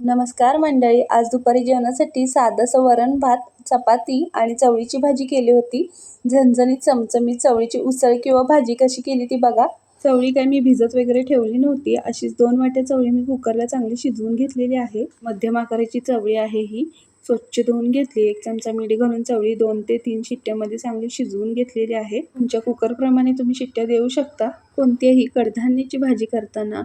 नमस्कार मंडळी आज दुपारी जेवणासाठी साधंसं वरण भात चपाती आणि चवळीची भाजी केली होती. झणझणीत चमचमीत चवळीची उसळ किंवा भाजी कशी केली ती बघा. चवळी काय मी भिजत वगैरे ठेवली नव्हती. अशीच दोन वाट्या चवळी मी कुकरला चांगली शिजवून घेतलेली आहे. मध्यम आकाराची चवळी आहे ही. स्वच्छ धुवून घेतली. एक चमचा मीठ घालून चवळी दोन ते तीन शिट्ट्यामध्ये चांगली शिजवून घेतलेली आहे. तुमच्या कुकरप्रमाणे तुम्ही शिट्ट्या देऊ शकता. कोणत्याही कडधान्याची भाजी करताना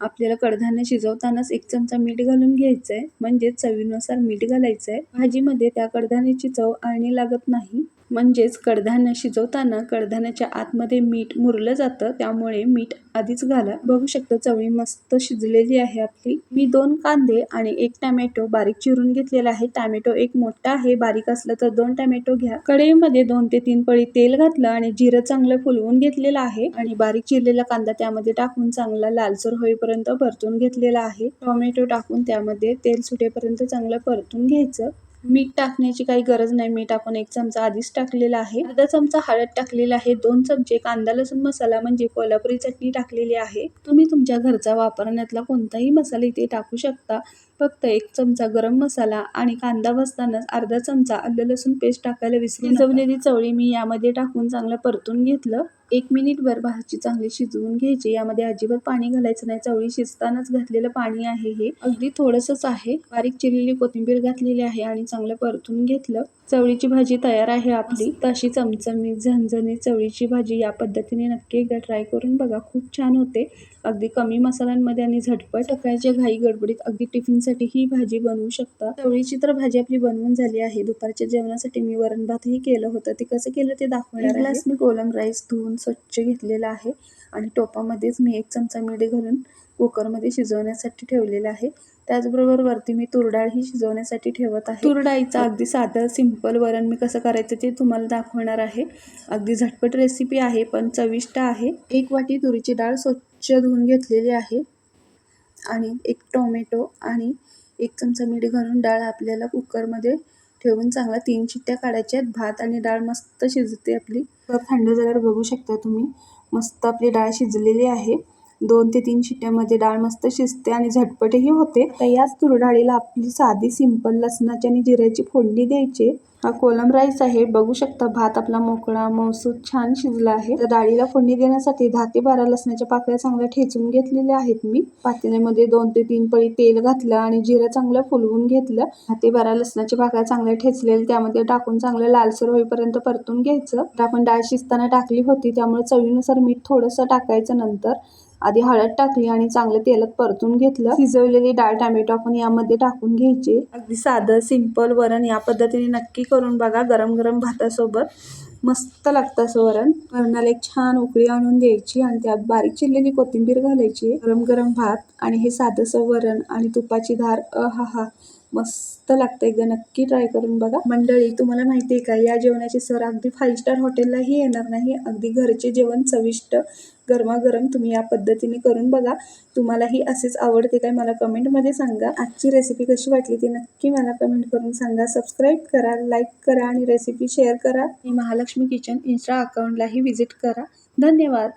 आपल्याला कडधान्य शिजवतानाच एक चमचा मीठ घालून घ्यायचं आहे म्हणजेच चवीनुसार मीठ घालायचं आहे भाजीमध्ये त्या कडधान्याची चव आणि लागत नाही. म्हणजेच कडधान्य शिजवताना कडधान्याच्या आतमध्ये मीठ मुरलं जातं. त्यामुळे मीठ आधीच घाला बघू शकता चवळी मस्त शिजलेली आहे आपली. मी दोन कांदे आणि एक टॅमॅटो बारीक चिरून घेतलेला आहे. टॅमॅटो एक मोठा आहे. बारीक असलं तर दोन टॅमॅटो घ्या. कढईमध्ये दोन ते तीन पळी तेल घातलं आणि जिरं चांगलं फुलवून घेतलेलं आहे. आणि बारीक चिरलेला कांदा त्यामध्ये टाकून चांगला लालसर होईपर्यंत परतून घेतलेला आहे. टोमॅटो टाकून त्यामध्ये तेल सुटेपर्यंत चांगलं परतून घ्यायचं. मीठ टाकण्याची काही गरज नाही. मीठ आपण एक चमचा आधीच टाकलेला आहे. अर्धा चमचा हळद टाकलेला आहे. दोन चमचे कांदा लसूण मसाला म्हणजे कोल्हापुरी चटणी टाकलेली आहे. तुम्ही तुमच्या घरचा वापरण्यातला कोणताही मसाला इथे टाकू शकता. फक्त एक चमचा गरम मसाला आणि कांदा भाजतानाच अर्धा चमचा आलं लसूण पेस्ट टाकायला विसरून चवलेली चवळी मी यामध्ये टाकून चांगलं परतून घेतलं. एक मिनिटभर भाजी चांगली शिजवून घ्यायची. यामध्ये अजिबात पाणी घालायचं नाही. चवळी शिजतानाच घातलेलं पाणी आहे हे. अगदी थोडंसंच आहे. बारीक चिरलेली कोथिंबीर घातलेली आहे आणि चांगलं परतून घेतलं. चवळीची भाजी तयार आहे आपली. तशी चमचमीत झणझणीत चवळीची भाजी या पद्धतीने नक्की एकदा ट्राय करून बघा. खूप छान होते. अगदी कमी मसाल्यांमध्ये आणि झटपट सकाळच्या घाई गडबडीत अगदी टिफिनसाठी ही भाजी बनवू शकता. चवळीची तर भाजी आपली बनवून झाली आहे. दुपारच्या जेवणासाठी मी वरण भातही केलं होतं. ते कसं केलं ते दाखवणार ग्लास मी कोलम राईस धुवून स्वच्छ घेतलेला आहे आणि टोपामध्येच मी एक चमचा मीठ घालून कुकरमध्ये शिजवण्यासाठी ठेवलेलं आहे. त्याचबरोबर वरती मी तूर डाळ ही शिजवण्यासाठी ठेवत आहे. तूर डाळीचं अगदी साधं सिंपल वरण मी कसं करायचं ते तुम्हाला दाखवणार आहे. अगदी झटपट रेसिपी आहे पण चविष्ट आहे. एक वाटी तुरीची डाळ स्वच्छ धुवून घेतलेली आहे. आणि एक टोमॅटो आणि एक चमचा मीठ घालून डाळ आपल्याला कुकरमध्ये ठेवून चांगला तीन शिट्ट्या काढायच्या आहेत. भात आणि डाळ मस्त शिजते आपली. तर थंड झाल्यावर बघू शकता तुम्ही. मस्त आपली डाळ शिजलेली आहे. दोन ते तीन शिट्ट्यामध्ये डाळ मस्त शिजते आणि झटपटही होते. तर याच तुरडाळीला आपली साधी सिंपल लसणाची आणि जिऱ्याची फोडणी द्यायची. हा कोलम राईस आहे. बघू शकता भात आपला मोकळा मौसूद छान शिजला आहे. तर डाळीला फोडणी देण्यासाठी दहा ते बारा लसणाच्या पाकळ्या चांगल्या ठेचून घेतलेल्या आहेत मी. पातेल्यामध्ये दोन ते तीन पळी तेल घातलं आणि जिरं चांगलं फुलवून घेतलं. दहा ते बारा लसणाच्या पाकळ्या चांगल्या ठेचलेल्या त्यामध्ये टाकून चांगलं लालसर होईपर्यंत परतून घ्यायचं. तर आपण डाळ शिजताना टाकली होती त्यामुळे चवीनुसार मीठ थोडंसं टाकायचं नंतर. आधी हळद टाकली आणि चांगलं तेलात परतून घेतलं. शिजवलेली डाळ टॅमॅटो आपण यामध्ये टाकून घ्यायची. अगदी साधं सिंपल वरण या पद्धतीने नक्की करून बघा गरम गरम भातासोबत. मस्त लागतं असं वरण. वरणाला एक छान उकळी आणून द्यायची आणि त्यात बारीक चिरलेली कोथिंबीर घालायची. गरम गरम भात आणि हे साधंसं वरण आणि तुपाची धार अ हा हा मस्त लागतं. एकदा नक्की ट्राय करून बघा. मंडळी तुम्हाला माहिती आहे का? या जेवणाची सर अगदी फाईव्ह स्टार हॉटेललाही येणार नाही. अगदी घरचे जेवण चविष्ट गरमागरम तुम्ही या पद्धतीने करून बघा. तुम्हालाही असेच आवडते काय मला कमेंटमध्ये सांगा. आजची रेसिपी कशी वाटली ती नक्की मला कमेंट करून सांगा. सबस्क्राईब करा लाईक करा आणि रेसिपी शेअर करा. आणि महालक्ष्मी किचन इन्स्टा अकाउंटलाही व्हिजिट करा. धन्यवाद.